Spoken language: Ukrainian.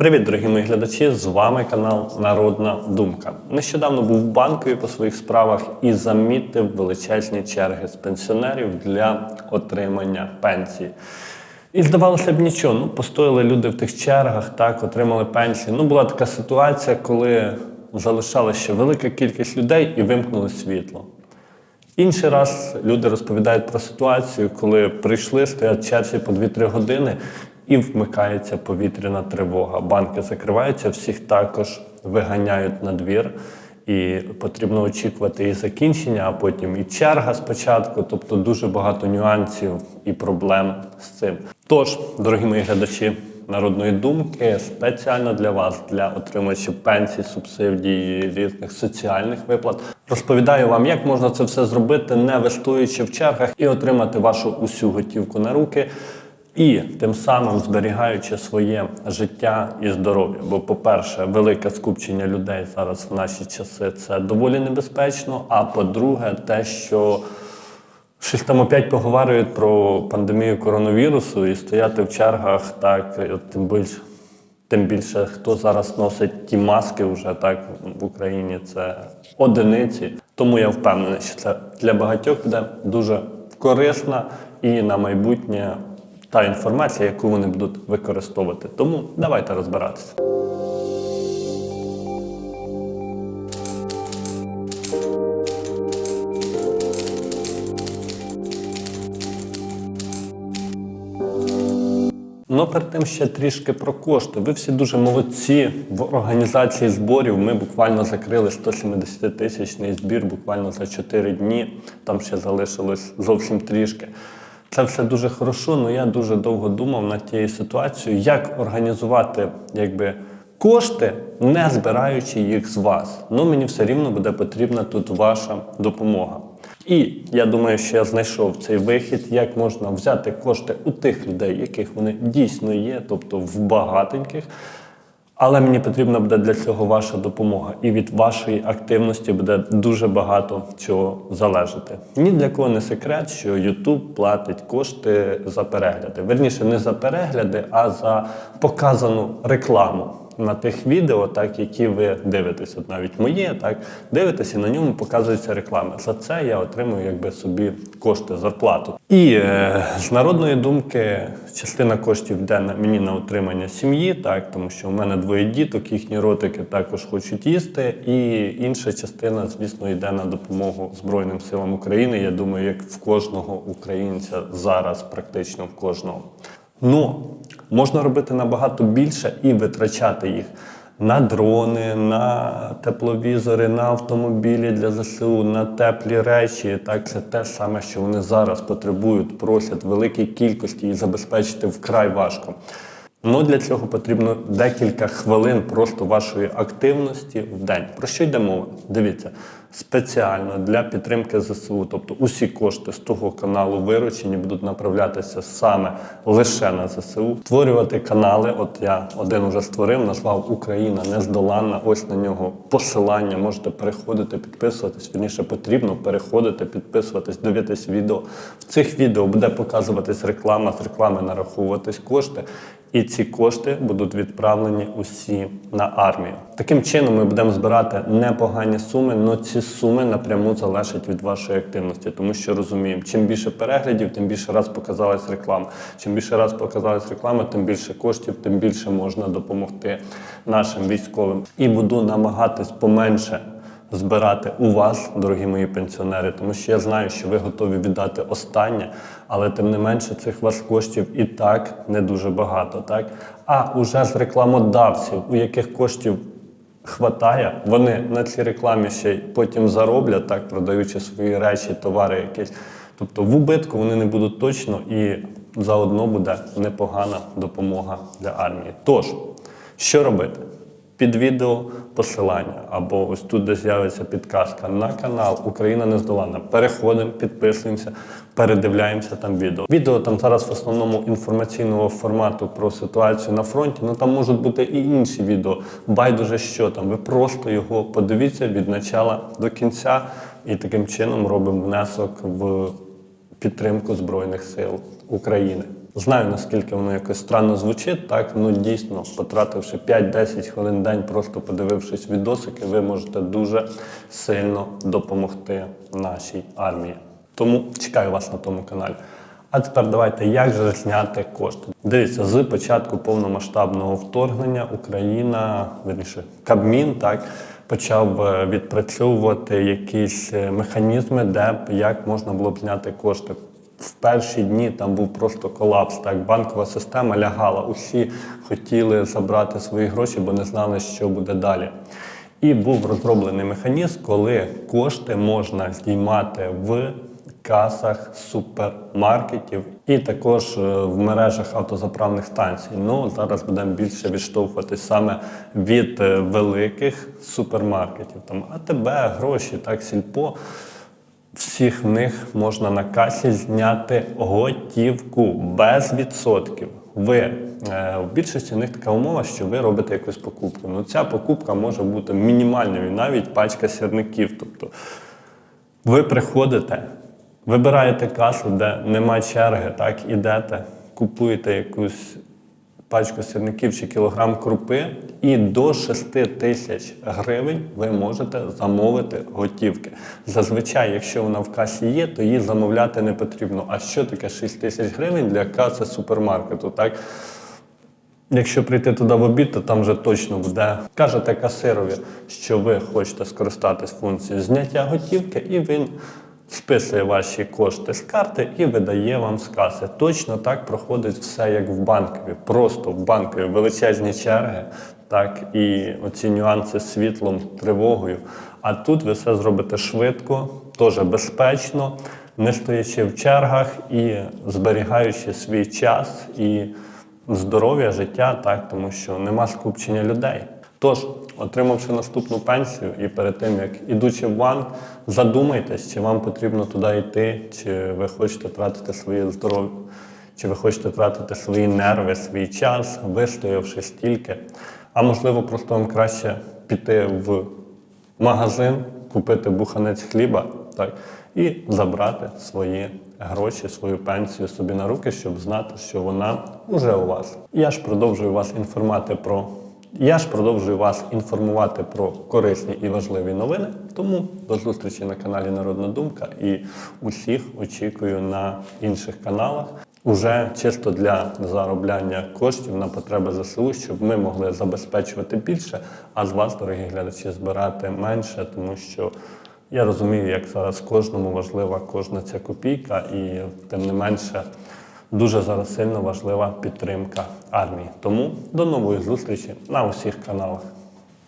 Привіт, дорогі мої глядачі! З вами канал Народна Думка. Нещодавно був в банкові по своїх справах і замітив величезні черги з пенсіонерів для отримання пенсії. І здавалося б, нічого. Ну, постояли люди в тих чергах, так, отримали пенсії. Ну, була така ситуація, коли залишалася ще велика кількість людей і вимкнули світло. Інший раз люди розповідають про ситуацію, коли прийшли, стоять черзі по 2-3 години і вмикається повітряна тривога. Банки закриваються, всіх також виганяють на двір. І потрібно очікувати і закінчення, а потім і черга спочатку. Тобто дуже багато нюансів і проблем з цим. Тож, дорогі мої глядачі народної думки, спеціально для вас, для отримувачів пенсій, субсидій, різних соціальних виплат, розповідаю вам, як можна це все зробити, не вистоюючи в чергах, і отримати вашу усю готівку на руки. І тим самим зберігаючи своє життя і здоров'я. Бо, по-перше, велике скупчення людей зараз в наші часи це доволі небезпечно. А по-друге, те, що щось там опять поговорюють про пандемію коронавірусу і стояти в чергах, так от тим більше. Тим більше хто зараз носить ті маски вже так в Україні, це одиниці. Тому я впевнений, що це для багатьох буде дуже корисна і на майбутнє та інформація, яку вони будуть використовувати. Тому давайте розбиратися. Ну, перед тим ще трішки про кошти. Ви всі дуже молодці в організації зборів. Ми буквально закрили 170 тисячний збір буквально за 4 дні. Там ще залишилось зовсім трішки. Це все дуже хорошо, але я дуже довго думав над тією ситуацією, як організувати якби, кошти, не збираючи їх з вас. Ну мені все рівно буде потрібна тут ваша допомога. І я думаю, що я знайшов цей вихід, як можна взяти кошти у тих людей, яких вони дійсно є, тобто в багатеньких. Але мені потрібна буде для цього ваша допомога. І від вашої активності буде дуже багато чого залежати. Ні для кого не секрет, що YouTube платить кошти за перегляди. Верніше, не за перегляди, а за показану рекламу на тих відео, так, які ви дивитесь. От навіть моє, так, дивитесь, і на ньому показується реклама. За це я отримую якби собі кошти, зарплату. І е, з народної думки, частина коштів йде на мені на утримання сім'ї, так, тому що у мене двоє діток, їхні ротики також хочуть їсти. І інша частина, звісно, йде на допомогу Збройним силам України. Я думаю, як в кожного українця зараз, практично в кожного. Ну, можна робити набагато більше і витрачати їх на дрони, на тепловізори, на автомобілі для ЗСУ, на теплі речі. Так, це те саме, що вони зараз потребують, просять великій кількості і забезпечити вкрай важко. Ну, для цього потрібно декілька хвилин просто вашої активності в день. Про що йде мова? Дивіться, спеціально для підтримки ЗСУ, тобто усі кошти з того каналу виручені будуть направлятися саме лише на ЗСУ. Створювати канали. От я один вже створив, назвав Україна нездоланна. Ось на нього посилання. Можете переходити, підписуватись. Вірніше потрібно переходити, підписуватись, дивитись відео. В цих відео буде показуватись реклама, з реклами нараховуватись кошти. І ці кошти будуть відправлені усі на армію. Таким чином ми будемо збирати непогані суми, але ці суми напряму залежать від вашої активності, тому що розуміємо, чим більше переглядів, тим більше раз показалась реклама. Чим більше раз показалась реклама, тим більше коштів, тим більше можна допомогти нашим військовим. І буду намагатись поменше збирати у вас, дорогі мої пенсіонери, тому що я знаю, що ви готові віддати останнє, але тим не менше цих вас коштів і так не дуже багато. Так? А уже з рекламодавців, у яких коштів хватає, вони на цій рекламі ще й потім зароблять, так, продаючи свої речі, товари якісь. Тобто в убитку вони не будуть точно і заодно буде непогана допомога для армії. Тож, що робити? Під відео посилання або ось тут, де з'явиться підказка на канал Україна Нездолана. Переходимо, підписуємося, передивляємося там відео. Відео там зараз в основному інформаційного формату про ситуацію на фронті. Ну там можуть бути і інші відео. Байдуже що там. Ви просто його подивіться від начала до кінця, і таким чином робимо внесок в підтримку Збройних сил України. Знаю, наскільки воно якось странно звучить, так ну дійсно, потративши 5-10 хвилин в день, просто подивившись відосики, ви можете дуже сильно допомогти нашій армії. Тому чекаю вас на тому каналі. А тепер давайте як же зняти кошти. Дивіться, з початку повномасштабного вторгнення Україна, вірніше, Кабмін, так почав е, відпрацьовувати якісь е, механізми, де як можна було б зняти кошти. В перші дні там був просто колапс. Так, банкова система лягала. Усі хотіли забрати свої гроші, бо не знали, що буде далі. І був розроблений механізм, коли кошти можна знімати в касах супермаркетів і також е, в мережах автозаправних станцій. Ну зараз будемо більше відштовхуватись саме від е, великих супермаркетів. Там АТБ, гроші, так, сільпо. Всіх них можна на касі зняти готівку без відсотків. Ви е, в більшості них така умова, що ви робите якусь покупку. Ну ця покупка може бути мінімальною, навіть пачка сірників. Тобто ви приходите, вибираєте касу, де нема черги, так ідете, купуєте якусь пачку сірників чи кілограм крупи, і до 6 тисяч гривень ви можете замовити готівки. Зазвичай, якщо вона в касі є, то її замовляти не потрібно. А що таке 6 тисяч гривень для каси супермаркету? Так? Якщо прийти туди в обід, то там вже точно буде. Кажете касирові, що ви хочете скористатись функцією зняття готівки, і він списує ваші кошти з карти і видає вам з каси. Точно так проходить все, як в банкові. Просто в банкові величезні черги, так і оці нюанси з світлом, тривогою. А тут ви все зробите швидко, теж безпечно, не стоячи в чергах і зберігаючи свій час і здоров'я, життя, так, тому що нема скупчення людей. Тож, отримавши наступну пенсію, і перед тим як ідучи в банк, задумайтесь, чи вам потрібно туди йти, чи ви хочете тратити своє здоров'я, чи ви хочете тратити свої нерви, свій час, вистоявши стільки. А можливо, просто вам краще піти в магазин, купити буханець хліба, так, і забрати свої гроші, свою пенсію собі на руки, щоб знати, що вона вже у вас. Я ж продовжую вас інформувати про. Я ж продовжую вас інформувати про корисні і важливі новини. Тому до зустрічі на каналі Народна Думка і усіх очікую на інших каналах. Уже чисто для заробляння коштів на потреби ЗСУ, щоб ми могли забезпечувати більше, а з вас, дорогі глядачі, збирати менше, тому що я розумію, як зараз кожному важлива кожна ця копійка, і тим не менше дуже зараз сильно важлива підтримка армії. Тому до нової зустрічі на усіх каналах.